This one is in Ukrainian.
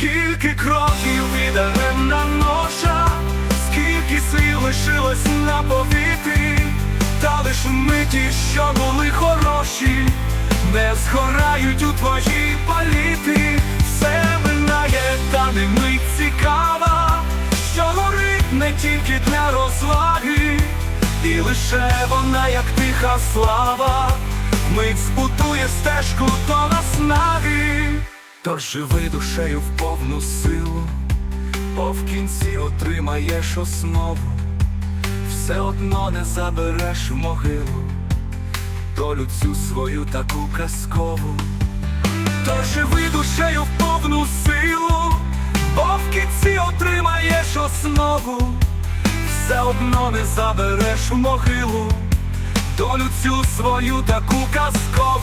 Скільки кроків віддаремна ноша, скільки сил лишилось на повітрі, та лиш миті, що були хороші, не згорають у твоїй палітрі, все минає, та не мить цікава, що горить не тільки для розваги, і лише вона, як тиха слава, Тож живи душею в повну силу, бо в кінці отримаєш основу, все одно не забереш могилу, долю цю свою таку казкову. Тож живи душею в повну силу, бо в кінці отримаєш основу, все одно не забереш могилу, долю цю свою таку казкову.